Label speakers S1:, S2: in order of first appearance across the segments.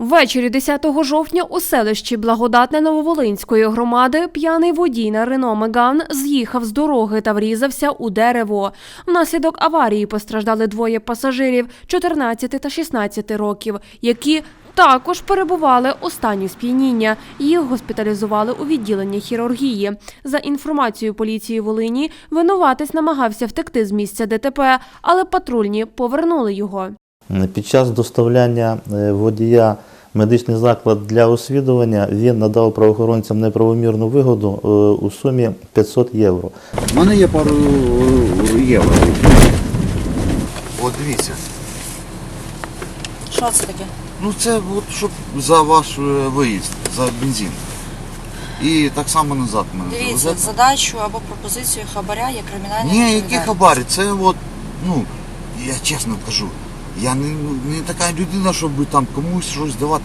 S1: Ввечері 10 жовтня у селищі Благодатне Нововолинської громади п'яний водій на Рено Меган з'їхав з дороги та врізався у дерево. Внаслідок аварії постраждали двоє пасажирів 14 та 16 років, які також перебували у стані сп'яніння. Їх госпіталізували у відділенні хірургії. За інформацією поліції Волині, винуватець намагався втекти з місця ДТП, але патрульні повернули його.
S2: Під час доставляння е, водія медичний заклад для освідування він надав правоохоронцям неправомірну вигоду е, у сумі 500 євро.
S3: У мене є пару е, євро. От дивіться.
S4: Що це таке?
S3: Ну це от щоб за ваш е, виїзд, за бензин. І так само назад мене
S4: Дивіться,
S3: завезете.
S4: задачу або пропозицію хабаря є кримінальна
S3: Ні, які
S4: відповідальність.
S3: хабарі, це от, ну, я чесно кажу, я не, ну, не така людина, щоб там комусь щось давати.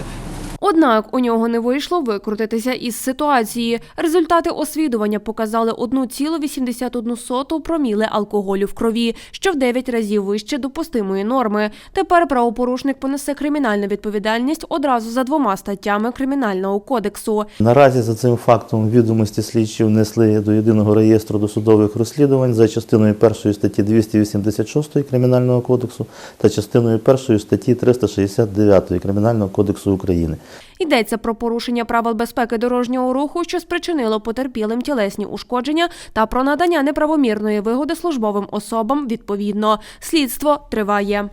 S1: Однак у нього не вийшло викрутитися із ситуації. Результати освідування показали 1,81 проміли алкоголю в крові, що в 9 разів вище допустимої норми. Тепер правопорушник понесе кримінальну відповідальність одразу за двома статтями Кримінального кодексу.
S2: Наразі за цим фактом відомості слідчі внесли до єдиного реєстру досудових розслідувань за частиною першої статті 286 Кримінального кодексу та частиною першої статті 369 Кримінального кодексу України.
S1: Йдеться про порушення правил безпеки дорожнього руху, що спричинило потерпілим тілесні ушкодження та про надання неправомірної вигоди службовим особам відповідно. Слідство триває.